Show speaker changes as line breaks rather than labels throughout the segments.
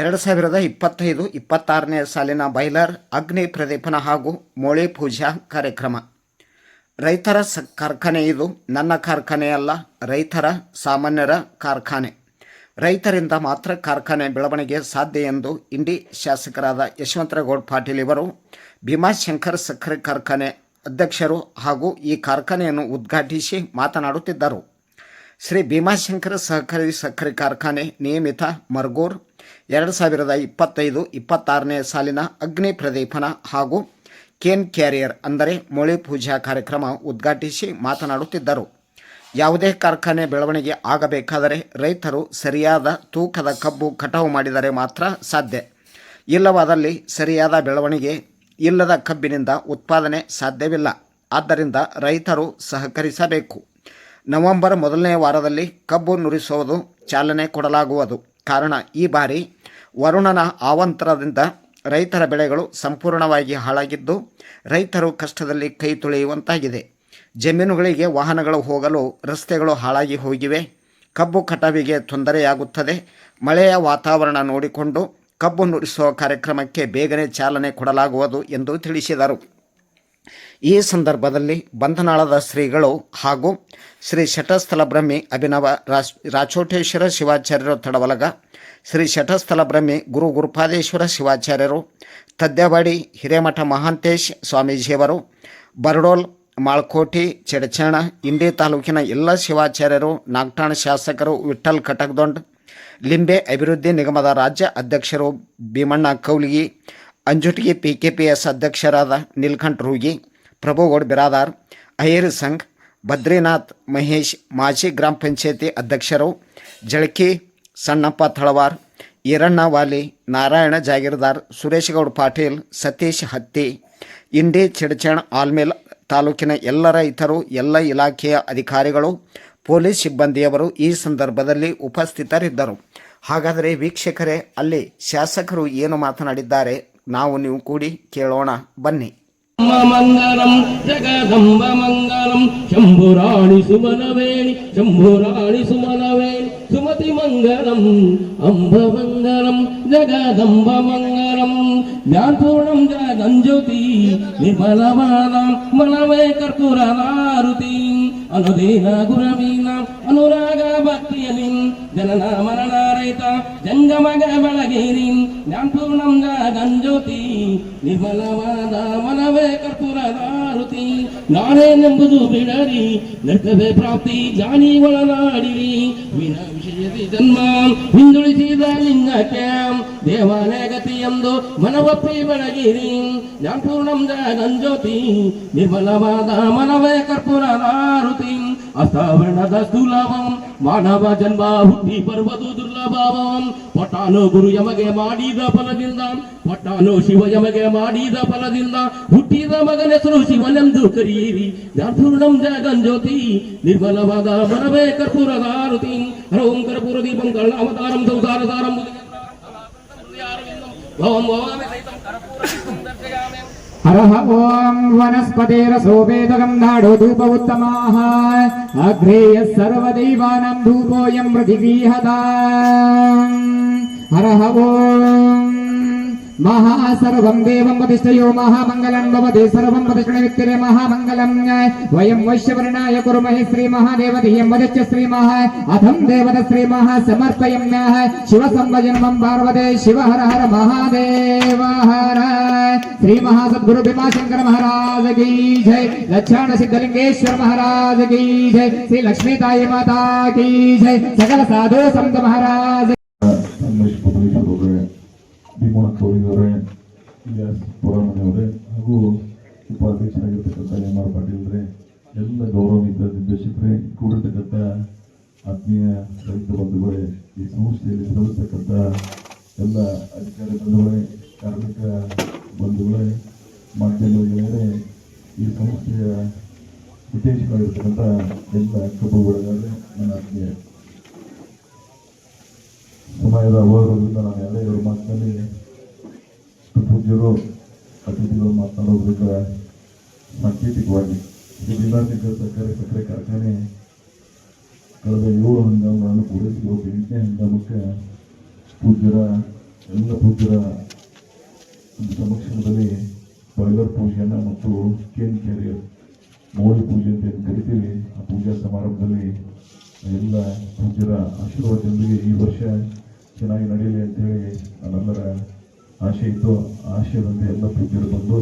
ಎರಡು ಸಾವಿರದ ಇಪ್ಪತ್ತೈದು, ಇಪ್ಪತ್ತಾರನೇ ಸಾಲಿನ ಬೈಲರ್ ಅಗ್ನಿ ಪ್ರದೀಪನ ಹಾಗೂ ಮೋಳಿ ಪೂಜಾ ಕಾರ್ಯಕ್ರಮ. ರೈತರ ಸ ಕಾರ್ಖಾನೆ ಇದು. ನನ್ನ ಕಾರ್ಖಾನೆಯಲ್ಲ ರೈತರ ಸಾಮಾನ್ಯರ ಕಾರ್ಖಾನೆ. ರೈತರಿಂದ ಮಾತ್ರ ಕಾರ್ಖಾನೆ ಬೆಳವಣಿಗೆ ಸಾಧ್ಯ ಎಂದು ಇಂಡಿ ಶಾಸಕರಾದ ಯಶವಂತರಗೌಡ ಪಾಟೀಲ್ ಇವರು, ಭೀಮಾಶಂಕರ್ ಸಕ್ಕರೆ ಕಾರ್ಖಾನೆ ಅಧ್ಯಕ್ಷರು ಹಾಗೂ ಈ ಕಾರ್ಖಾನೆಯನ್ನು ಉದ್ಘಾಟಿಸಿ ಮಾತನಾಡುತ್ತಿದ್ದರು. ಶ್ರೀ ಭೀಮಾಶಂಕರ ಸಹಕಾರಿ ಸಕ್ಕರೆ ಕಾರ್ಖಾನೆ ನಿಯಮಿತ ಮರ್ಗೂರ್ ಎರಡು ಸಾವಿರದ ಇಪ್ಪತ್ತೈದು ಇಪ್ಪತ್ತಾರನೇ ಸಾಲಿನ ಅಗ್ನಿ ಪ್ರದೀಪನ ಹಾಗೂ ಕೇನ್ ಕ್ಯಾರಿಯರ್ ಅಂದರೆ ಮೊಳೆ ಪೂಜಾ ಕಾರ್ಯಕ್ರಮ ಉದ್ಘಾಟಿಸಿ ಮಾತನಾಡುತ್ತಿದ್ದರು. ಯಾವುದೇ ಕಾರ್ಖಾನೆ ಬೆಳವಣಿಗೆ ಆಗಬೇಕಾದರೆ ರೈತರು ಸರಿಯಾದ ತೂಕದ ಕಬ್ಬು ಕಟಾವು ಮಾಡಿದರೆ ಮಾತ್ರ ಸಾಧ್ಯ. ಇಲ್ಲವಾದಲ್ಲಿ ಸರಿಯಾದ ಬೆಳವಣಿಗೆ ಇಲ್ಲದ ಕಬ್ಬಿನಿಂದ ಉತ್ಪಾದನೆ ಸಾಧ್ಯವಿಲ್ಲ. ಆದ್ದರಿಂದ ರೈತರು ಸಹಕರಿಸಬೇಕು. ನವೆಂಬರ್ ಮೊದಲನೇ ವಾರದಲ್ಲಿ ಕಬ್ಬು ನುರಿಸುವುದು ಚಾಲನೆ ಕೊಡಲಾಗುವುದು. ಕಾರಣ ಈ ಬಾರಿ ವರುಣನ ಆವಂತರದಿಂದ ರೈತರ ಬೆಳೆಗಳು ಸಂಪೂರ್ಣವಾಗಿ ಹಾಳಾಗಿದ್ದು, ರೈತರು ಕಷ್ಟದಲ್ಲಿ ಕೈ ತೊಳೆಯುವಂತಾಗಿದೆ. ಜಮೀನುಗಳಿಗೆ ವಾಹನಗಳು ಹೋಗಲು ರಸ್ತೆಗಳು ಹಾಳಾಗಿ ಹೋಗಿವೆ. ಕಬ್ಬು ಕಟಾವಿಗೆ ತೊಂದರೆಯಾಗುತ್ತದೆ. ಮಳೆಯ ವಾತಾವರಣ ನೋಡಿಕೊಂಡು ಕಬ್ಬು ನುರಿಸುವ ಕಾರ್ಯಕ್ರಮಕ್ಕೆ ಬೇಗನೆ ಚಾಲನೆ ಕೊಡಲಾಗುವುದು ಎಂದು ತಿಳಿಸಿದರು. ಈ ಸಂದರ್ಭದಲ್ಲಿ ಬಂಧನಾಳದ ಶ್ರೀಗಳು ಹಾಗೂ ಶ್ರೀ ಶಟಸ್ಥಲ ಬ್ರಹ್ಮಿ ಅಭಿನವ ರಾಜ್ ರಾಚೋಟೇಶ್ವರ ಶಿವಾಚಾರ್ಯರು ತಡವಲಗ ಶ್ರೀ ಶಟಸ್ಥಲ ಬ್ರಹ್ಮಿ ಗುರು ಗುರುಪಾದೇಶ್ವರ ಶಿವಾಚಾರ್ಯರು, ತದ್ಯವಾಡಿ ಹಿರೇಮಠ ಮಹಾಂತೇಶ್ ಸ್ವಾಮೀಜಿಯವರು, ಬರಡೋಲ್, ಮಾಳ್ಕೋಟಿ, ಚೆಡಚಣ, ಇಂಡಿ ತಾಲೂಕಿನ ಎಲ್ಲ ಶಿವಾಚಾರ್ಯರು ನಾಗ್ಟಾಣ ಶಾಸಕರು ವಿಠಲ್ ಕಟಕ್ದೊಂಡ್, ಲಿಂಬೆ ಅಭಿವೃದ್ಧಿ ನಿಗಮದ ರಾಜ್ಯ ಅಧ್ಯಕ್ಷರು ಭೀಮಣ್ಣ ಕೌಲಿಗಿ ಅಂಜುಟಿಗೆ ಪಿ ಕೆ ಪಿ ಎಸ್ ಅಧ್ಯಕ್ಷರಾದ ನೀಲ್ಕಂಠ್ ರೂಗಿ, ಪ್ರಭುಗೌಡ್ ಬಿರಾದಾರ್ ಅಯ್ಯರ್ ಸಂಘ್ ಬದ್ರಿನಾಥ್ ಮಹೇಶ್, ಮಾಜಿ ಗ್ರಾಮ ಪಂಚಾಯತಿ ಅಧ್ಯಕ್ಷರು ಜಳಕಿ ಸಣ್ಣಪ್ಪ ಥಳವಾರ್ ಈರಣ್ಣ ವಾಲಿ ನಾರಾಯಣ ಜಾಗೀರ್ದಾರ್, ಸುರೇಶ್ಗೌಡ್ ಪಾಟೀಲ್, ಸತೀಶ್ ಹತ್ತಿ, ಇಂಡಿ ಚಿಡಚಣ್ ಆಲ್ಮೇಲ್ ತಾಲೂಕಿನ ಎಲ್ಲ ರೈತರು ಎಲ್ಲ ಇಲಾಖೆಯ ಅಧಿಕಾರಿಗಳು, ಪೊಲೀಸ್ ಸಿಬ್ಬಂದಿಯವರು ಈ ಸಂದರ್ಭದಲ್ಲಿ ಉಪಸ್ಥಿತರಿದ್ದರು. ಹಾಗಾದರೆ ವೀಕ್ಷಕರೇ, ಅಲ್ಲಿ ಶಾಸಕರು ಏನು ಮಾತನಾಡಿದ್ದಾರೆ? ನಾವು ನೀವು ಕೂಡಿ ಕೇಳೋಣ. ಬನ್ನಿ.
మంగళం జగదంబ మంగళం శంభురాణి సుమనవేణి శంభురాణి సుమనవేణి సుమతి మంగళం అంబ మంగళం జగదంబ మంగళం వ్యాపూర్ణం జగంజ్యోతి విఫలవాదం మనమే కర్పూరనారుతి అనుదీన గురవీణ అనురాగ భక్తి అలిం జనన మరణారైత జంగమగ బలగిరి జ్ఞాపూర్ణం జగంజ్యోతి విమలమాన మనవే ಮನವೇ ನಾನೇ ನಾನೇನೆಂಬುದು ಬಿಡರಿ ನರ್ತವೇ ಪ್ರಾಪ್ತಿ ಜಾನಿ ಒಳನಾಡಿರಿ. ವಿನ ವಿಷಯದಿ ಜನ್ಮ, ಹಿಂದುಳಿಸಿದ ಕ್ಯಾಂ ದೇವಾಲಯ ಗತಿ ಎಂದು ಮನವಪ್ಪಿ ಬೆಳಗಿರಿ. ಜ್ಞಾನಪೂರ್ಣಂ ಜಗಂಜ್ಯೋತಿ, ನಿರ್ಮಲವಾದ ಮನವೇ ಕರ್ಪೂರದಾರುತಿ ಅಸಾವರಣದ ಸುಲಭಂ ಮಾನವ ಜನ್ಮ ಹುಟ್ಟಿ ಬರುವುದು ದುರ್ಲಭವಂ ಪಟಾನು ಗುರು ಯಮಗೆ ಮಾಡಿದ ಫಲದಿಂದ ಪಟಾನು ಶಿವ ಯಮಗೆ ಮಾಡಿದ ಫಲದಿಂದ ಹುಟ್ಟಿದ ಮಗನ ಹೆಸರು ಶಿವನೆಂದು ಕರೆಯಿರಿ ಜ್ಞಾನಪೂರ್ಣಂ ಜಗಂಜ್ಯೋತಿ ನಿರ್ಮಲವಾದ ಮನವೇ ಕರ್ಪೂರದಾರುತಿ ಹರಂ ಕರ್ಪೂರ ದೀಪಂ ಕರ್ಣಾವತಾರಂ ಸೌದಾರದಾರಂ ಭವಂ ಭವಾಮಿ ಸಹಿತಂ ಕರ್ಪೂರ అరహ ఓం
వనస్పతిరసోపేదగంధాడో ధూప ఉత్తమాః అగ్రేయ సర్వదైవానాం ధూపోయం ప్రతిగీహత అరహ ఓం మహాసర్వం దేవం ప్రతిష్టయో మహామంగళం భవతి సర్వం ప్రతిష్ఠ వ్యక్తిరే మహామంగళం వయం వైశ్యవర్ణాయ కురుమహి శ్రీ మహాదేవతీయం వదచ్చ శ్రీ శ్రీమః అథం దేవత మహా సమర్పయం శివ సంభజన్మం పార్వతే శివ హర హర మహాదేవ హర श्री महासद्गुरु भीमाशंकर महाराज की जय लक्षण सिद्धलिंगेश्वर महाराज की जय श्री लक्ष्मीताई माता की जय सकल साधु संत महाराज
ಸಂಗಮೇಶ್ ಪುರೇಶ್ವರ್ ಅವರೇ ಭೀಮಣ್ಣ ಅವರೇ ಇಲಿಯಾಸ್ ಪುರಾಮಣಿಯವರೇ ಹಾಗೂ ಸಾಂಕೇತಿಕವಾಗಿ ಜಿಲ್ಲಾಧಿಕ ಭೀಮಾಶಂಕರ ಸಕ್ಕರೆ ಕಾರ್ಖಾನೆ, ಕಳೆದ ಏಳು ಹಂಗಾಮಗಳನ್ನು ಪೂರೈಸಿರುವ ಎಂಟನೇ ಹಂಗಾಮಕ್ಕೆ ಪೂಜ್ಯರ, ಎಲ್ಲ ಪೂಜ್ಯರ ಸಮಕ್ಷಮದಲ್ಲಿ ಬಾಯ್ಲರ್ ಪೂಜೆಯನ್ನು ಮತ್ತು ಕೇನ್ ಕ್ಯಾರಿಯರ್ ಮೋಳಿ ಪೂಜೆ ಅಂತ ಏನು ಕರಿತೀವಿ. ಆ ಪೂಜಾ ಸಮಾರಂಭದಲ್ಲಿ ಎಲ್ಲ ಪೂಜ್ಯರ ಆಶೀರ್ವಾದದೊಂದಿಗೆ ಈ ವರ್ಷ ಚೆನ್ನಾಗಿ ನಡೆಯಲಿ ಅಂತೇಳಿ ನಮ್ಮೆಲ್ಲರ ಆಶೆ ಇತ್ತು. ಆಶಯದಂತೆ ಎಲ್ಲ ಪೂಜ್ಯರು ಬಂದು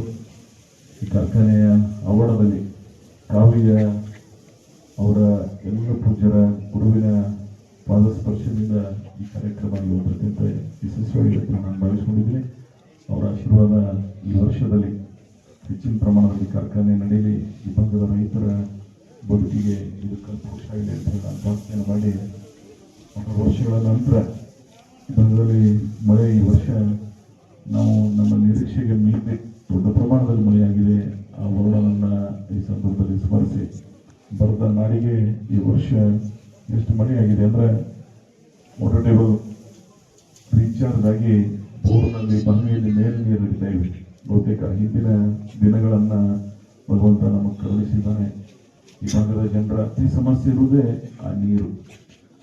ಕಾರ್ಖಾನೆಯ ಆವರಣದಲ್ಲಿ ಕಾವ್ಯ ಅವರ ಎಲ್ಲ ಪೂಜ್ಯರ ಗುರುವಿನ ಪಾದಸ್ಪರ್ಶದಿಂದ ಈ ಕಾರ್ಯಕ್ರಮ ಅಂದ್ರೆ ವಾಟರ್ ಟೇಬಲ್ ರೀಚಾರ್ಜ್ ಆಗಿ ಬೋರ್ನಲ್ಲಿ ಬನ್ನಿಯಲ್ಲಿ ಮೇಲೆ ನೀರು ಇರ್ತಾ ಇವೆ. ಬಹುತೇಕ ಹಿಂದಿನ ದಿನಗಳನ್ನ ಭಗವಂತ ನಮಗೆ ಕರುಣಿಸಿದ್ದಾನೆ. ಈ ಭಾಗದ ಜನರ ಅತಿ ಸಮಸ್ಯೆ ಇರುವುದೇ ಆ ನೀರು.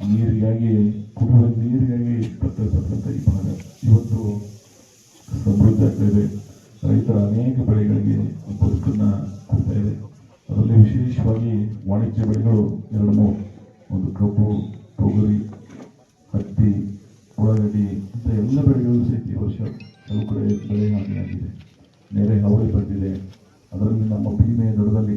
ಆ ನೀರಿಗಾಗಿ, ಕುಡಿಯುವ ನೀರಿಗಾಗಿ ಕತ್ತರಿಸತಕ್ಕಂಥ ಈ ಭಾಗ. ಇವತ್ತು ಸಮೃದ್ಧ ಇದೆ ರೈತರ ಅನೇಕ ಬೆಳೆಗಳಿಗೆ ಬದುಕನ್ನು ಕೊಡ್ತಾ ಇದೆ. ಅದರಲ್ಲಿ ವಿಶೇಷವಾಗಿ ವಾಣಿಜ್ಯ ಬೆಳೆಗಳು ಎರಡು ಒಂದು ಕಬ್ಬು ತೊಗರಿ ಹತ್ತಿ, ಉಳ್ಳಾಗಡ್ಡಿ, ಇಂಥ ಎಲ್ಲ ಬೆಳೆಗಳು ಸಹಿತ ಈ ವರ್ಷ ಕೆಲವು ಕಡೆ ಬೆಳೆ ಹಾನಿಯಾಗಿದೆ ನೆರೆ ಹಾವಳಿ ಬಂದಿದೆ. ಅದರಲ್ಲಿ ನಮ್ಮ ಭೀಮೆ ದಡದಲ್ಲಿ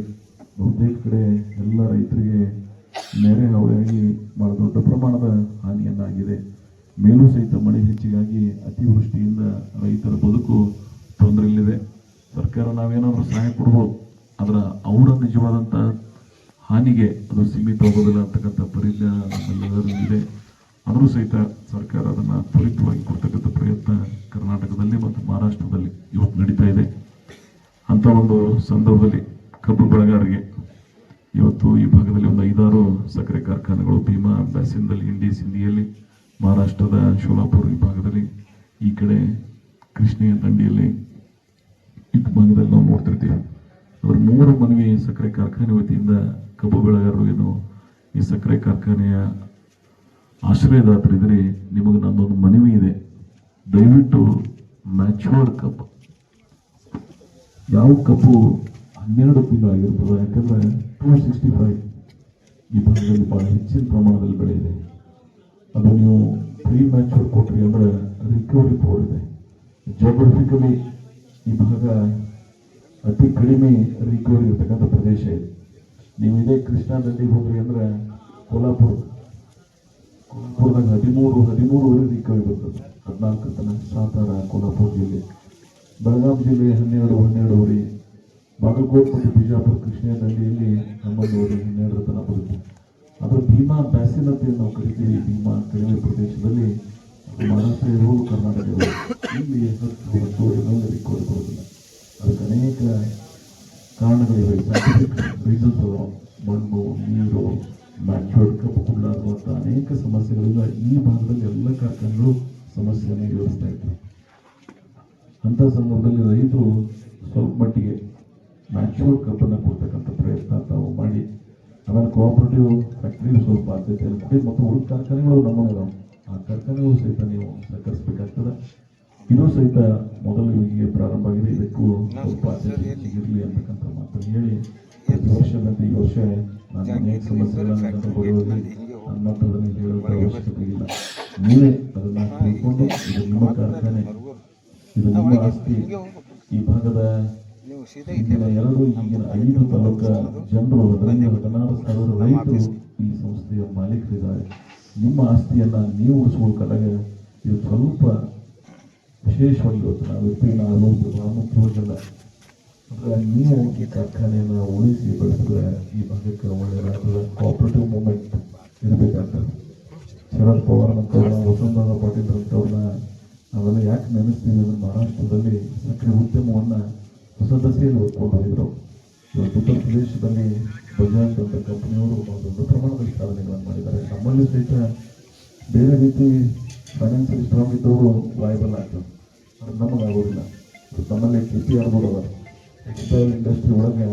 ಕರ್ನಾಟಕದಲ್ಲಿ ಮತ್ತು ಮಹಾರಾಷ್ಟ್ರದಲ್ಲಿ ಇವತ್ತು ನಡೀತಾ ಇದೆ. ಅಂಥ ಒಂದು ಸಂದರ್ಭದಲ್ಲಿ ಕಬ್ಬು ಬೆಳೆಗಾರರಿಗೆ ಇವತ್ತು ಈ ಭಾಗದಲ್ಲಿ ಒಂದು ಐದಾರು ಸಕ್ಕರೆ ಕಾರ್ಖಾನೆಗಳು, ಭೀಮಾ ಬ್ಯಾಸಿನ್ದಲ್ಲಿ ಇಂಡಿ ಸಿಂಧಿಯಲ್ಲಿ ಮಹಾರಾಷ್ಟ್ರದ ಶೋಲಾಪುರ ಈ ಭಾಗದಲ್ಲಿ ಈ ಕಡೆ ಕೃಷ್ಣೆಯ ದಂಡಿಯಲ್ಲಿ ಈ ಭಾಗದಲ್ಲಿ ನಾವು ನೋಡ್ತಿರ್ತೀವಿ. ಅದ್ರ ಮೂರು ಮನವಿ ಸಕ್ಕರೆ ಕಾರ್ಖಾನೆ ವತಿಯಿಂದ ಕಬ್ಬು ಬೆಳೆಗಾರರು ಏನು ಈ ಸಕ್ಕರೆ ಕಾರ್ಖಾನೆಯ ಆಶ್ರಯದಾತರಿದ್ರೆ ನಿಮಗೆ ನನ್ನೊಂದು ಮನವಿ ಇದೆ. ದಯವಿಟ್ಟು ಮ್ಯಾಚೂರ್ಡ್ ಕಪ್ ಯಾವ ಕಪ್ಪು ಹನ್ನೆರಡು ತಿಂಗಳಾಗಿರ್ತದೆ ಯಾಕಂದ್ರೆ ಟೂ ಸಿಕ್ಸ್ಟಿ ಫೈವ್ ಈ ಭಾಗದಲ್ಲಿ ಬಹಳ ಹೆಚ್ಚಿನ ಪ್ರಮಾಣದಲ್ಲಿ ಬೆಳೆಯಿದೆ ಅದು ನೀವು ಪ್ರೀ ಮ್ಯಾಚೂರ್ ಕೊಟ್ರಿ ಅಂದ್ರೆ ರಿಕವರಿ ಪವರ್ ಇದೆ ಜೋಗ್ರಫಿಕಲಿ ಈ ಭಾಗ ಅತಿ ಕಡಿಮೆ ರಿಕವರಿ ಇರ್ತಕ್ಕಂಥ ಪ್ರದೇಶ ಇದೆ. ನೀವು ಇದೇ ಕೃಷ್ಣಾ ನದಿಗೆ ಹೋಗ್ರಿ ಅಂದ್ರೆ ಕೊಲ್ಹಾಪುರ. ಕೊಲ್ಹಾಪುರದಾಗ ಹದಿಮೂರು, ಹದಿಮೂರುವರೆ ರಿಕವರಿ ಬರ್ತದೆ. ಹದಿನಾಲ್ಕು ತನಕ ಸಾತಾರ ಕೊಲ್ಹಾಪುರ ಜಿಲ್ಲೆ ಬೆಳಗಾವಿ ಜಿಲ್ಲೆ ಹನ್ನೆರಡು ಹನ್ನೆರಡುವರೆ ಬಾಗಲಕೋಟೆ ಮತ್ತು ಬಿಜಾಪುರ ಕೃಷ್ಣದಲ್ಲಿ ನಮ್ಮಲ್ಲಿ ಊರಿ ಹನ್ನೆರಡರ ತನಕ ಬರುತ್ತೆ. ಅದರ ಭೀಮಾ ಬ್ಯಾಸಿನ್ ನಾವು ಕರಿತೀವಿ. ಭೀಮಾ ಕಣಿವೆ ಪ್ರದೇಶದಲ್ಲಿ ಮಹಾರಾಷ್ಟ್ರ ಇರ್ಬೋದು, ಕರ್ನಾಟಕ ಇಲ್ಲಿ ಹತ್ತು ಬರೋದಿಲ್ಲ ಅದಕ್ಕೆ ಅನೇಕ ಕಾರಣಗಳಿವೆ. ಸೈಂಟಿಫಿಕ್ ರೀಸನ್ಸ್ ಮಣ್ಣು, ನೀರು ಮ್ಯಾಚೋರ್ಡ್ ಕಪ್ಪು ಕುಳ್ಳಾಗುವಂಥ ಅನೇಕ ಸಮಸ್ಯೆಗಳಿಂದ ಈ ಭಾಗದಲ್ಲಿ ಎಲ್ಲ ಕಾರ್ಖಾನೆಗಳು ಸಮಸ್ಯೆಯನ್ನು ಎದುರಿಸ್ತಾ ಇದ್ರು. ಅಂಥ ಸಂದರ್ಭದಲ್ಲಿ ರೈತರು ಸ್ವಲ್ಪ ಮಟ್ಟಿಗೆ ಮ್ಯಾಚೂರ್ ಕಬ್ಬನ್ನು ಕೊಡ್ತಕ್ಕಂಥ ಪ್ರಯತ್ನ ತಾವು ಮಾಡಿ ಆಮೇಲೆ ಕೋಆಪರೇಟಿವ್ ಫ್ಯಾಕ್ಟ್ರಿ ಸ್ವಲ್ಪ ಆದ್ಯತೆಯನ್ನು ಕೊಡಿ ಮತ್ತು ಉಳಿದ ಕಾರ್ಖಾನೆಗಳು ನಮ್ಮನೆ ಇದಾವೆ ಆ ಕಾರ್ಖಾನೆಗಳು ಸಹಿತ ನೀವು ಸಹಕರಿಸಬೇಕಾಗ್ತದೆ. ಇದು ಸಹಿತ ಮೊದಲು ಹೀಗೆ ಪ್ರಾರಂಭ ಆಗಿದೆ. ಇದಕ್ಕೂ ಸ್ವಲ್ಪ ಆದ್ಯತೆ ಹೆಚ್ಚಿಗಿರಲಿ ಅಂತಕ್ಕಂಥ ಮಾತನ್ನು ಹೇಳಿ ಪ್ರತಿ ವರ್ಷದಂತೆ ಈ ವರ್ಷ ನಾನು ಅನೇಕ ಸಮಸ್ಯೆಗಳನ್ನು ಬರುವಾಗ ಹೇಳುವ ಮಾತುಗಳನ್ನು ಹೇಳುವಂಥ ಅವಶ್ಯಕತೆ ಇಲ್ಲ ನೀವೇ ಅದನ್ನು ತಿಳ್ಕೊಂಡು ಇದು ನಿಮ್ಮ ಕಾರ್ಖಾನೆ ಇದು ನಿಮ್ಮ ಆಸ್ತಿ ಈ ಭಾಗದ ಇಂದಿನ ಎರಡು ಈಗಿನ ಐದು ತಾಲೂಕ ಜನರು ಅದರಲ್ಲಿ ಹದಿನಾರು ಸಾವಿರ ರೈತರು ಈ ಸಂಸ್ಥೆಯ ಮಾಲೀಕರಿದ್ದಾರೆ ನಿಮ್ಮ ಆಸ್ತಿಯನ್ನ ನೀವು ಉಳಿಸ್ಕೊಳ್ಕಾದಾಗ ಇದು ಸ್ವಲ್ಪ ವಿಶೇಷವಾಗಿ ಇವತ್ತು ನಾವು ಇರ್ತೀವಿ ನಾವು ಪ್ರಾಮುಖ್ಯವಾಗಿಲ್ಲ ಅಂದ್ರೆ ನೀವು ಈ ಕಾರ್ಖಾನೆಯನ್ನು ಉಳಿಸಿ ಬೆಳೆಸಿದ್ರೆ ಈ ಭಾಗಕ್ಕೆ ಒಳ್ಳೆಯದಾಗ್ತದೆ ಕೋಆಪರೇಟಿವ್ ಮೂವ್ಮೆಂಟ್ ಇರಬೇಕಾಗ್ತದೆ ಶರದ್ ಪವಾರ್ ಅಂತವ್ರನ್ನ ವಸುಂಧರಾ ಪಾಟೀಲ್ ಅಂತವ್ರನ್ನ ನಾವೆಲ್ಲ ಯಾಕೆ ನೆನೆಸ್ತೀವಿ ಅಂದ್ರೆ ಮಹಾರಾಷ್ಟ್ರದಲ್ಲಿ ಸಕ್ಕರೆ ಉದ್ಯಮವನ್ನು ಹೊಸ ದಸೆಯಲ್ಲಿ ಹೊತ್ಕೊಂಡು ಹೋಗಿದ್ರು ಇವತ್ತು ಉತ್ತರ ಪ್ರದೇಶದಲ್ಲಿ ಬಜಾಜ್ ಅಂತ ಕಂಪನಿಯವರು ದೊಡ್ಡ ಪ್ರಮಾಣದಲ್ಲಿ ಸಾಧನೆಗಳನ್ನು ಮಾಡಿದ್ದಾರೆ. ನಮ್ಮಲ್ಲಿ ಸಹಿತ ಬೇರೆ ರೀತಿ ಫೈನಾನ್ಸಿಯಲ್ ಸ್ಟ್ರಾಂಗ್ ಇದ್ದವರು ವಾಯಬಲ್ ಆಗ್ತದೆ ಅದು ನಮಗಾಗೋದಿಲ್ಲ ನಮ್ಮಲ್ಲಿ ಕೆ ಪಿ ಆರ್ ಅದ ಟೆಕ್ಸ್ಟೈಲ್ ಇಂಡಸ್ಟ್ರಿ ಒಳಗೆ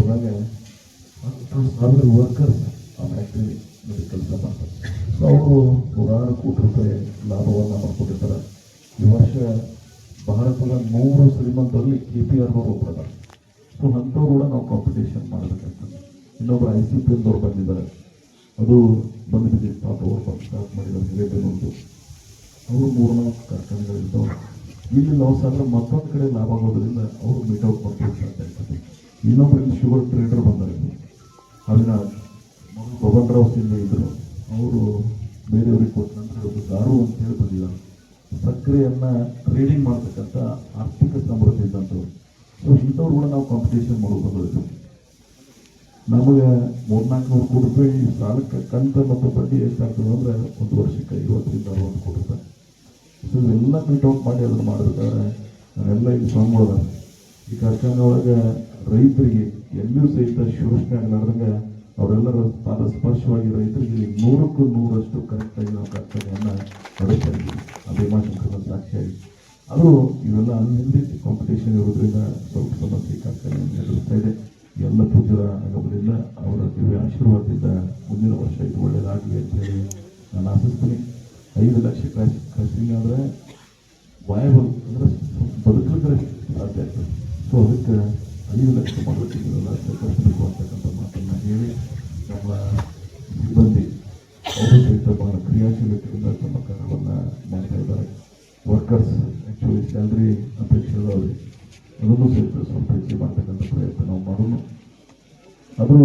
ಒಳಗೆ ಹತ್ತು ಸಾವಿರ ವರ್ಕರ್ಸ್ ಆ ಫ್ಯಾಕ್ಟ್ರಿ ಕೆಲಸ ಮಾಡ್ತಾರೆ ಅವರು ನೂರಾರು ಕೋಟಿ ರೂಪಾಯಿ ಲಾಭವನ್ನು ಮಾಡ್ಕೊಂಡಿರ್ತಾರೆ ಬಹಳ ಭಾರತದ ನೂರು ಶ್ರೀಮಂತರಲ್ಲಿ ಕೆ ಪಿ ಆರ್ ಒಬ್ಬರ ಸೊ ಅಂಥವ್ರು ಕೂಡ ನಾವು ಕಾಂಪಿಟೇಷನ್ ಮಾಡಬೇಕಾಗ್ತದೆ ಇನ್ನೊಬ್ಬರು ಐ ಸಿ ಪಿ ಎಲ್ದವ್ರು ಬಂದಿದ್ದಾರೆ. ಅದು ಬಂದಿದೆ ಪಾಪ ಅವರು ಬಂದು ಸ್ಟಾರ್ಟ್ ಮಾಡಿದ್ದಾರೆ ಹಿರೇಬೇನೂರ್ದು ಅವರು ಮೂರ್ನಾಲ್ಕು ಕಾರ್ಖಾನೆಗಳಿದ್ದಾವೆ. ಇಲ್ಲಿ ಲಾಸ್ ಆದರೆ ಮತ್ತೊಂದು ಕಡೆ ಲಾಭ ಆಗೋದ್ರಿಂದ ಅವರು ಮೀಟ್ ಔಟ್ ಮಾಡ್ಕೊಂಡು ಸಾಧ್ಯ ಆಗ್ತದೆ. ಶುಗರ್ ಟ್ರೇಡರ್ ಬಂದರೆ. ಅದನ್ನ ಬಬನ್ ರಾವ್ ಸಿಂಗ್ ಇದ್ರು. ಅವರು ಬೇರೆಯವ್ರಿಗೆ ಕೊಟ್ಟ ನಂತರ ಒಂದು ದಾರು ಅಂತ ಹೇಳಿ ಬಂದಿದ್ದಾರೆ ಸಕ್ಕರೆಯನ್ನ ಟ್ರೇಡಿಂಗ್ ಮಾಡ್ತಕ್ಕಂಥ ಆರ್ಥಿಕ ಸಮೃದ್ಧಿ ಇದ್ದಂಥವ್ರು. ಸೊ ಇಂಥವ್ರು ಕೂಡ ನಾವು ಕಾಂಪಿಟೇಷನ್ ಮಾಡಬಹುದು ನಮಗೆ ಮೂರ್ನಾಲ್ಕು ನೂರು ಕೋಟಿ ರೂಪಾಯಿ ಸಾಲಕ್ಕೆ ಕಂತ ಮತ್ತು ಬಡ್ಡಿ ಎಷ್ಟಾಗ್ತದೆ ಅಂದ್ರೆ ಒಂದು ವರ್ಷಕ್ಕೆ ಐವತ್ತರಿಂದ ಅರವತ್ತು ಕೋಟಿ ರೂಪಾಯಿ. ಸೊ ಇವೆಲ್ಲ ಔಟ್ ಮಾಡಿ ಅದನ್ನು ಮಾಡಬೇಕಾದ್ರೆ ನಾವೆಲ್ಲ ಇಲ್ಲಿ ಸ್ವಾಮಿಗಳದ ಈ ಕಾರ್ಖಾನೆ ಒಳಗೆ ರೈತರಿಗೆ ಎಲ್ಲೂ ಸಹಿತ ಶೋಷಣೆ ಆಗಲಾರ್ದಂಗೆ ಅವರೆಲ್ಲರ ಪಾದ ಸ್ಪರ್ಶವಾಗಿ ರೈತರಿಗೆ ನೂರಕ್ಕೂ ನೂರಷ್ಟು ಕರೆಕ್ಟಾಗಿ ನಾವು ಕರ್ತವ್ಯವನ್ನು ನಡೆಸ್ತಾ ಅದೇ ಮಾಶಂಕರದ ಸಾಕ್ಷಿಯಾಗಿ ಅದು ಇವೆಲ್ಲ ಅನ್ಹೆಲ್ದಿ ಕಾಂಪಿಟೇಷನ್ ಇರೋದ್ರಿಂದ ಸ್ವಲ್ಪ ಸಮಸ್ಯೆ ಕರ್ತವ್ಯವನ್ನು ಎದುರಿಸ್ತಾ ಇದೆ. ಎಲ್ಲ ಪೂಜರ ಆಗಮನದಿಂದ ಅವರ ದಿವ್ಯ ಆಶೀರ್ವಾದದಿಂದ ಮುಂದಿನ ವರ್ಷ ಇದು ಒಳ್ಳೆಯದಾಗಲಿ ಅಂತ ಹೇಳಿ ನಾನು ಆಶಿಸ್ತೀನಿ. ಐದು ಲಕ್ಷ ಕ್ರಾಶ್ ಕ್ರಾಸಿಂಗ್ ಆದರೆ ವಯಬಲ್ ಅಂದರೆ ಬದುಕಲಿಕ್ಕೆ ಸಾಧ್ಯ ಆಗ್ತದೆ. ಸೊ ಅದಕ್ಕೆ ಐದು ಲಕ್ಷ ನೀವೆಲ್ಲ ಸಹಕರಿಸಬೇಕು ಅಂತಕ್ಕಂಥ ಮಾತನ್ನು ಹೇಳಿ ನಮ್ಮ ಸಿಬ್ಬಂದಿ ಅವರು ಬಹಳ ಕ್ರಿಯಾಶೀಲತೆಯಿಂದ ತಮ್ಮ ಕಾರ್ಯವನ್ನು ಮಾಡ್ತಾ ಇದ್ದಾರೆ. ವರ್ಕರ್ಸ್ ಆ್ಯಕ್ಚುಲಿ ಸ್ಯಾಲ್ರಿ ಅಪೇಕ್ಷೆ ಅದನ್ನು ಸಹಿತ ಸ್ವಲ್ಪ ಮಾಡ್ತಕ್ಕಂಥ ಪ್ರಯತ್ನ ನಾವು ಮಾಡೋಣ. ಅದು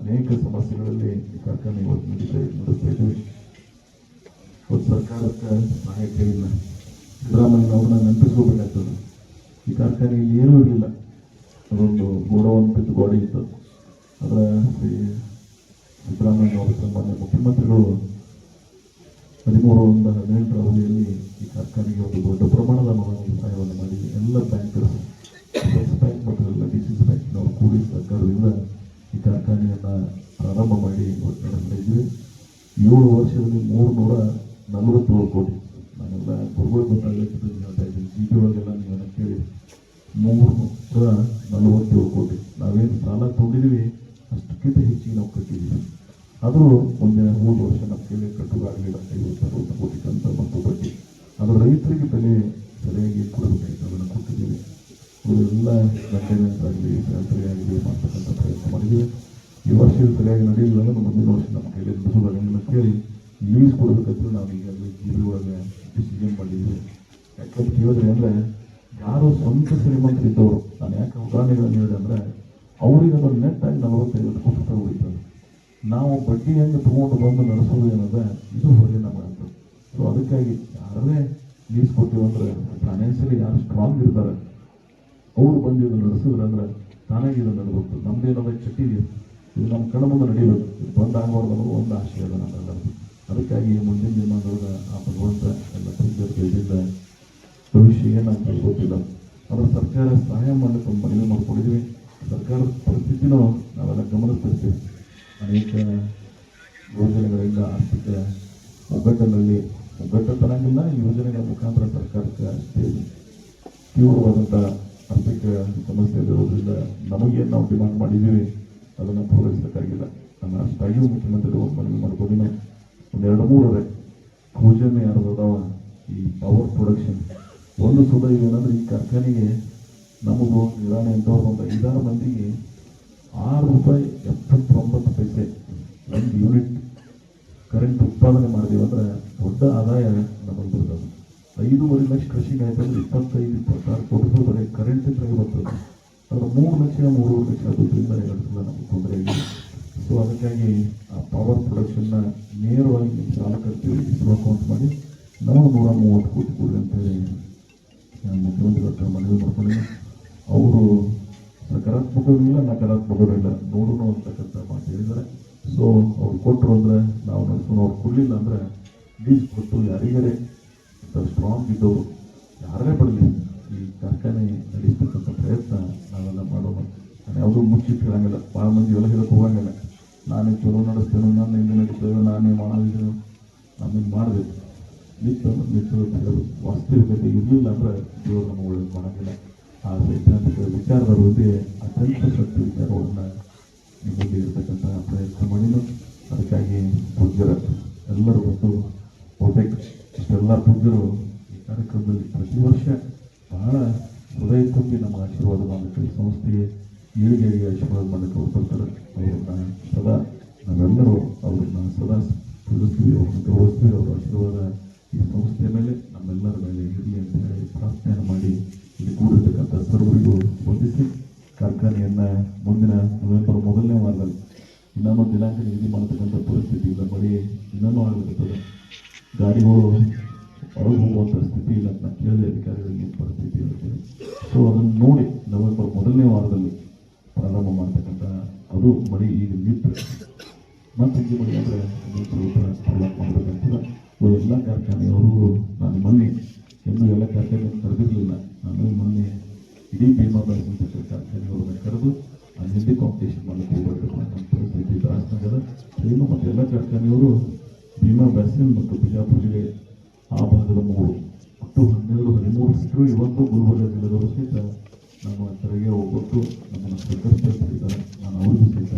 ಅನೇಕ ಸಮಸ್ಯೆಗಳಲ್ಲಿ ಈ ಕಾರ್ಖಾನೆ ಇವತ್ತು ನಡೀತಾ ನಡೆಸ್ತಾ ಇದ್ದೀವಿ. ಒಂದು ಸರ್ಕಾರಕ್ಕೆ ಸಹಾಯ ಕೇಳಿಲ್ಲ. ಸಿದ್ದರಾಮಯ್ಯನವ್ರನ್ನ ನೆನಪಿಸ್ಕೋಬೇಕಾಗ್ತದೆ. ಈ ಕಾರ್ಖಾನೆಯಲ್ಲಿ ಏನೂ ಇರಲಿಲ್ಲ. ಅದೊಂದು ಗೋಡೌನ್ ಬಿದ್ದು ಗೋಡೆ ಇತ್ತು ಅದರ ಶ್ರೀ ಸಿದ್ದರಾಮಯ್ಯನವರು ಸನ್ಮಾನ್ಯ ಮುಖ್ಯಮಂತ್ರಿಗಳು ಹದಿಮೂರು ಒಂದು ಹದಿನೆಂಟರ ಅವಧಿಯಲ್ಲಿ ಈ ಕಾರ್ಖಾನೆಗೆ ಒಂದು ದೊಡ್ಡ ಪ್ರಮಾಣದ ಸಹಾಯವನ್ನು ಮಾಡಿ ಎಲ್ಲ ಬ್ಯಾಂಕರ್ಸ್ ಎಕ್ಸ್ ಬ್ಯಾಂಕ್ ಮತ್ತು ಡಿ ಸಿ ಸಿ ಬ್ಯಾಂಕ್ನವರು ಕೂಡಿ ಸರ್ಕಾರದಿಂದ ಈ ಕಾರ್ಖಾನೆಯನ್ನು ಪ್ರಾರಂಭ ಮಾಡಿ ನಡೆಸ್ತಾ ಏಳು ವರ್ಷದಲ್ಲಿ ಮೂರುನೂರ ನಲವತ್ತೇಳು ಕೋಟಿ. ನಾನೆಲ್ಲ ಗುರುಗಳು ಗೊತ್ತಾಗಲಿಕ್ಕೆ ಹೇಳ್ತಾ ಇದ್ದೀನಿ ಸಿ ಬಿ ಒಳಗೆಲ್ಲ ನೀವು ಕೇಳಿ ಮೂರು ನೂರ ನಲವತ್ತೇಳು ಕೋಟಿ. ನಾವೇನು ಸಾಲ ತೊಗೊಂಡಿದ್ದೀವಿ ಅಷ್ಟಕ್ಕಿಂತ ಹೆಚ್ಚಿಗೆ ನಾವು ಕಟ್ಟಿದ್ದೀವಿ ಅದು ಒಂದಿನ ಮೂರು ವರ್ಷ ನಮ್ಮ ಕೈಲಿ ಕಟ್ಟುವಾಗಲಿಲ್ಲ ಐವತ್ತು ಅರವತ್ತು ಕೋಟಿ ಕಂತ ಮತ್ತು ಬಡ್ಡಿ ಅದು ರೈತರಿಗೆ ಬೆಲೆ ಸರಿಯಾಗಿ ಕೊಡಬೇಕಾಯ್ತು ಅದನ್ನು ಕೊಟ್ಟಿದ್ದೀವಿ ಇವರೆಲ್ಲ ಮೇಂಟೆನೆನ್ಸ್ ಆಗಲಿ ಸ್ಯಾಲ್ರಿ ಆಗಲಿ ಮಾಡ್ತಕ್ಕಂಥ ಪ್ರಯತ್ನ ಮಾಡಿದ್ದೀವಿ ಈ ವರ್ಷ ಇದು ಸರಿಯಾಗಿ ನಡೆಯಲಿಲ್ಲ ಅಂದ್ರೆ ಮುಂದಿನ ವರ್ಷ ನಮ್ಮ ಕೈಲಿ ನಡೆಸೋದಾಗಂಗಿಲ್ಲ ಕೇಳಿ ಲೀಸ್ ಕೊಡಬೇಕಂತ ನಾವು ಈಗಾಗಲೇ ಜಿ ಬಿ ಒಳಗೆ ಡಿಸಿಷನ್ ಮಾಡಿದ್ದೀವಿ ಯಾಕಂತ ಹೇಳಿದ್ರೆ ಅಂದರೆ ಯಾರು ಸ್ವಂತ ಶ್ರೀಮಂತರಿದ್ದವರು ನಾನು ಯಾಕೆ ಉದಾಹರಣೆಗಳನ್ನು ಹೇಳಿದೆ ಅಂದರೆ ಅವರಿಗೆ ಅದು ನೆಟ್ ಆಗಿ ನಲವತ್ತೈವತ್ತು ಕೋಟಿ ರೂಪಾಯಿ ಉಳಿತದೆ ಹೆಂಗೆ ತೊಗೊಂಡು ಬಂದು ನಡೆಸೋದು ಏನದ ಇದು ಹೊರೆ ನಮ್ಮ ಅಂತ. ಸೊ ಅದಕ್ಕಾಗಿ ಯಾರನ್ನೇ ಲೀಸ್ ಕೊಟ್ಟಿವಿ ಅಂದ್ರೆ ಫೈನಾನ್ಷಿಯಲಿ ಯಾರು ಸ್ಟ್ರಾಂಗ್ ಇರ್ತಾರೆ, ಅವ್ರು ಬಂದು ಇದನ್ನು ನಡೆಸಿದ್ರೆ ಅಂದ್ರೆ ತಾನೇ ಇದು ನಡಬೇಕು ನಮ್ದೇನದ ಚಟ್ಟಿ ಇದೆ. ಇದು ನಮ್ಮ ಕಣ ಮುಂದೆ ನಡೀಬೇಕು. ಬಂದಾಗಬಾರ್ದು ಅನ್ನೋದು ಒಂದು ಆಶಯ ಅದ ನಮ್ಮೆಲ್ಲರೂ ಅದಕ್ಕಾಗಿ ಮುಂದಿನ ದಿನದೊಳಗೆ ಆ ಭಗವಂತ ಎಲ್ಲ ಪ್ರೀತಿಯಿಂದ ಭವಿಷ್ಯ ಏನಾಗ್ತದೆ ಗೊತ್ತಿಲ್ಲ. ಅದರ ಸರ್ಕಾರ ಸಹಾಯ ಮಾಡಲಿಕ್ಕೆ ಮನವಿ ಮಾಡಿಕೊಂಡಿದ್ವಿ. ಸರ್ಕಾರದ ಪರಿಸ್ಥಿತಿನೂ ನಾವೆಲ್ಲ ಗಮನಿಸ್ತಿರ್ತೀವಿ. ಅನೇಕ ಯೋಜನೆಗಳಿಂದ ಆರ್ಥಿಕ ಒಗ್ಗಟ್ಟಿನಲ್ಲಿ ಒಗ್ಗಟ್ಟು ತರಂಗಿಲ್ಲ ಯೋಜನೆಗಳ ಮುಖಾಂತರ ಸರ್ಕಾರಕ್ಕೆ ತೀವ್ರವಾದಂಥ ಆರ್ಥಿಕ ಸಮಸ್ಯೆ ಇರೋದ್ರಿಂದ ನಮಗೇನು ನಾವು ಡಿಮಾಂಡ್ ಮಾಡಿದ್ದೀವಿ, ಅದನ್ನು ಪೂರೈಸಬೇಕಾಗಿಲ್ಲ ನಾನು ಅಷ್ಟಾಗಿಯೂ ಮುಖ್ಯಮಂತ್ರಿಗಳು ಮನವಿ ಮಾಡ್ಕೊಂಡಿನ ಒಂದು ಎರಡು ಮೂರರೆ ಯೋಜನೆ ಯಾರ್ದದಾವ ಈ ಪವರ್ ಪ್ರೊಡಕ್ಷನ್ ಒಂದು ಸುಧ ಏನಂದ್ರೆ ಈ ಕಾರ್ಖಾನೆಗೆ ನಮಗೂ ನಿರಾಣೆ ಅಂತ ಒಂದು ಐದಾರು ಮಂದಿಗೆ ಆರು ರೂಪಾಯಿ ಎಪ್ಪತ್ತೊಂಬತ್ತು ಪೈಸೆ ಒಂದು ಯೂನಿಟ್ ಕರೆಂಟ್ ಉತ್ಪಾದನೆ ಮಾಡಿದೀವಿ ಅಂದ್ರೆ ದೊಡ್ಡ ಆದಾಯ ನಮಗೆ ಬರ್ತದೆ ಐದೂವರೆ ಲಕ್ಷ ಕೃಷಿ ಆಯ್ತು ಅಂದ್ರೆ ಇಪ್ಪತ್ತೈದು, ಇಪ್ಪತ್ತಾರು ಕೋಟಿ ರೂಪಾಯಿ ಕರೆಂಟ್ ಇದ್ರೆ ಬರ್ತದೆ. ಅದ್ರ ಮೂರು ಲಕ್ಷ, ಮೂರುವರೆ ಲಕ್ಷ ಆಗೋದ್ರಿಂದ ಎರಡಲ್ಲ ನಮಗೆ ತೊಂದರೆ ಇಲ್ಲ. ಸೊ ಅದಕ್ಕಾಗಿ ಆ ಪವರ್ ಪ್ರೊಡಕ್ಷನ್ನ ನೇರವಾಗಿ ನಿಮ್ಮ ಕಟ್ತೀವಿ. ಇಸ್ರೋ ಅಕೌಂಟ್ ಮಾಡಿ ನಮಗೆ ನೂರ ಮೂವತ್ತು ಕೋಟಿ ಕೊಡಿ ಅಂತೇಳಿ ನಾನು ಮುಖ್ಯಮಂತ್ರಿ ಹತ್ರ ಮನವಿ ಮಾಡ್ಕೊಂಡಿದ್ದೀನಿ ಅವರು ಸಕಾರಾತ್ಮಕವೂ ಇಲ್ಲ, ನಕಾರಾತ್ಮಕವೂ ಇಲ್ಲ. ನೋಡೋಣ ಅಂತಕ್ಕಂಥ ಮಾತು ಹೇಳಿದ್ದಾರೆ ಸೊ ಅವ್ರು ಕೊಟ್ಟರು ಅಂದರೆ ನಾವು ನಡ್ಕೊಂಡು ಅವ್ರು ಕೊಡಲಿಲ್ಲ ಅಂದರೆ ಲೀಸ್ ಕೊಟ್ಟು ಯಾರಿಗಾರೆ ಸ್ಟ್ರಾಂಗ್ ಇದ್ದವರು ಯಾರೇ ಬರಲಿ, ಈ ಕಾರ್ಖಾನೆ ನಡೆಸ್ತಕ್ಕಂಥ ಪ್ರಯತ್ನ ನಾವೆಲ್ಲ ಮಾಡೋಣ. ನಾನು ಯಾವುದೂ ಹೇಳಂಗಿಲ್ಲ. ಭಾಳ ಮಂದಿ ಎಲ್ಲ ಹೇಳಕ್ಕೆ ಹೋಗಂಗಿಲ್ಲ. ನಾನೇ ಚಲೋ ನಡೆಸ್ತೇನೆ, ನಾನು ಹಿಂದೆ ನಡೆಸ್ತೇವೆ ನಾನೇ ಮಾಡಿದ್ದೇನೆ ನಮಗೆ ಮಾಡಬೇಕು? ನಿತ್ಯ ನಿತ್ಯ ಹೇಳೋದು ವಾಸ್ತವಿಕತೆ ಇರಲಿಲ್ಲ ಅಂದರೆ ದೇವರು ನಮಗೆ ಒಳ್ಳೇದು ಮಾಡೋಂಗಿಲ್ಲ. ಆ ಸೈದ್ಧಾಂತಿಕ ವಿಚಾರದವರಿಗೆ ಅತ್ಯಂತ ಶಕ್ತಿ ವಿಚಾರವನ್ನು ಇರತಕ್ಕಂಥ ಪ್ರಯತ್ನ ಮಾಡಿದ್ದು ಅದಕ್ಕಾಗಿ ಪೂಜ್ಯರ ಎಲ್ಲರೂ ಬಂದು ಬಹುತೇಕ ಇಷ್ಟೆಲ್ಲ ಪೂಜ್ಯರು ಈ ಕಾರ್ಯಕ್ರಮದಲ್ಲಿ ಪ್ರತಿ ವರ್ಷ ಬಹಳ ಹೃದಯ ತುಂಬಿ ನಮ್ಮ ಆಶೀರ್ವಾದ ಮಾಡಲಿಕ್ಕೆ ಸಂಸ್ಥೆಗೆ ಏಳಿಗೆಗೆ ಆಶೀರ್ವಾದ ಮಾಡಲಿಕ್ಕೆ ಅವರು ಬರ್ತಾರೆ ಅವ್ರನ್ನ ಎಲ್ಲ ಕಾರ್ಖಾನೆಯವರು ನಾನು ಮೊನ್ನೆ ಇನ್ನೂ ಎಲ್ಲ ಕಾರ್ಖಾನೆ ಕರೆದಿರಲಿಲ್ಲ ನಾನು ಮೊನ್ನೆ ಇಡೀ ಭೀಮಾ ಬೆಳೆಸಂತ ಕಾರ್ಖಾನೆಯವ್ರನ್ನ ಕರೆದು ಅಲ್ಲಿ ಹಿಂದೆ ಕಾಂಪಿಟೇಷನ್ ಮಾಡಕ್ಕೆ ಹೋಗ್ಬೇಕು ದಾಸನಗರ ಏನು ಮತ್ತು ಎಲ್ಲ ಕಾರ್ಖಾನೆಯವರು ಭೀಮಾ ಬ್ಯಾಸಿನ್ ಮತ್ತು ಬಿಜಾಪುರ ಜಿಲ್ಲೆ ಆ ಭಾಗದ ಮೂರು ಒಟ್ಟು ಹನ್ನೆರಡು ಹದಿಮೂರು ಸಿಕ್ಕರು ಇವತ್ತು ಗುಲ್ಬರ್ಗ ಜಿಲ್ಲೆದವರು ಸಹಿತ ನಮ್ಮ ತೆರಿಗೆ ಒಬ್ಬಟ್ಟು ನಮ್ಮನ್ನು ಸ್ವೀಕರಿಸ್ತಿದ್ದಾರೆ ನಾನು ಅವರಿಗೂ ಸಹಿತ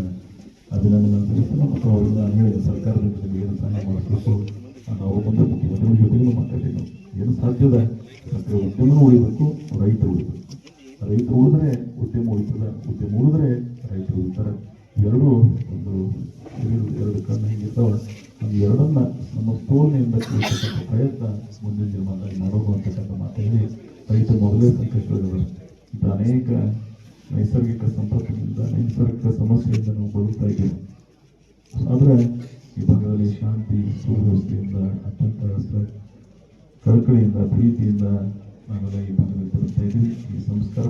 ಅಭಿನಂದನೆ ಸಲ್ಲಿಸ್ತೇನೆ ಮತ್ತು ಅವರಿಂದ ನಾನು ಹೇಳಿದ ಸರ್ಕಾರದಿಂದ ಏನು ಸಹಾಯ ಮಾಡಬೇಕು ನಾನು ಅವ್ರ ಮುಂದೆ ಮುಖ್ಯಮಂತ್ರಿ ಜೊತೆಗೂ ಮಾತಾಡಿದ್ದೀನಿ. ಏನು ಸಾಧ್ಯದ ಉದ್ಯಮನೂ ಉಳಿಬೇಕು ರೈತ ಉಳಿಬೇಕು. ರೈತ ಉಳಿದ್ರೆ ಉದ್ಯಮ ಉಳಿತದ, ಉದ್ಯಮ ಉಳಿದ್ರೆ ರೈತರು ಉಳಿತಾರೆ. ಎರಡು ಒಂದು ಎರಡು ಕಣ್ಣು ಹಿಂಗಿರ್ತಾವ ನಮ್ಮ ಎರಡನ್ನ ನಮ್ಮ ಸ್ಥೋಲನೆಯಿಂದ ಕಲಿತಕ್ಕಂಥ ಪ್ರಯತ್ನ ಮುಂದಿನ ದಿನಮಾನದಲ್ಲಿ ಮಾಡೋದು ಅಂತಕ್ಕಂಥ ಮಾತಾಡಿ ರೈತ ಮೊದಲೇ ಸಂಕಷ್ಟಗಳಿವೆ ಇಂಥ ಅನೇಕ ನೈಸರ್ಗಿಕ ಸಂಪತ್ತಿನಿಂದ, ನೈಸರ್ಗಿಕ ಸಮಸ್ಯೆಯಿಂದ ನಾವು ಬದುಕ್ತಾ ಇದ್ದೇವೆ. ಆದರೆ ಈ ಭಾಗದಲ್ಲಿ ಶಾಂತಿ, ಸುವ್ಯವಸ್ಥೆಯಿಂದ, ಅತ್ಯಂತ ಕಳಕಳಿಯಿಂದ, ಪ್ರೀತಿಯಿಂದ ನಾವೆಲ್ಲ ಈ ಭಾಗದಲ್ಲಿ ಬದುಕ್ತಾ ಇದ್ದೀವಿ. ಈ ಸಂಸ್ಕಾರ